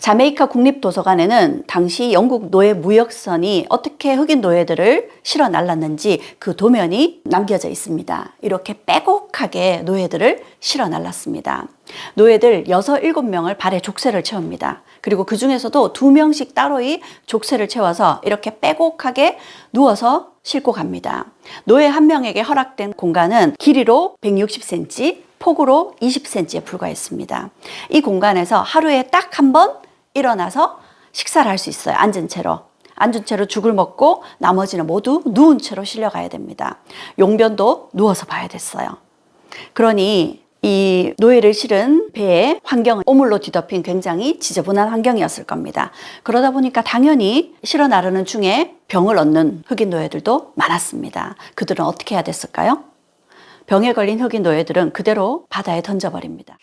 자메이카 국립도서관에는 당시 영국 노예 무역선이 어떻게 흑인 노예들을 실어 날랐는지 그 도면이 남겨져 있습니다. 이렇게 빼곡하게 노예들을 실어 날랐습니다. 노예들 6, 7명을 발에 족쇄를 채웁니다. 그리고 그 중에서도 2명씩 따로 이 족쇄를 채워서 이렇게 빼곡하게 누워서 싣고 갑니다. 노예 한 명에게 허락된 공간은 길이로 160cm, 폭으로 20cm에 불과했습니다. 이 공간에서 하루에 딱 한 번 일어나서 식사를 할 수 있어요. 앉은 채로. 앉은 채로 죽을 먹고 나머지는 모두 누운 채로 실려가야 됩니다. 용변도 누워서 봐야 됐어요. 그러니 이 노예를 실은 배의 환경은 오물로 뒤덮인 굉장히 지저분한 환경이었을 겁니다. 그러다 보니까 당연히 실어 나르는 중에 병을 얻는 흑인 노예들도 많았습니다. 그들은 어떻게 해야 됐을까요? 병에 걸린 흑인 노예들은 그대로 바다에 던져버립니다.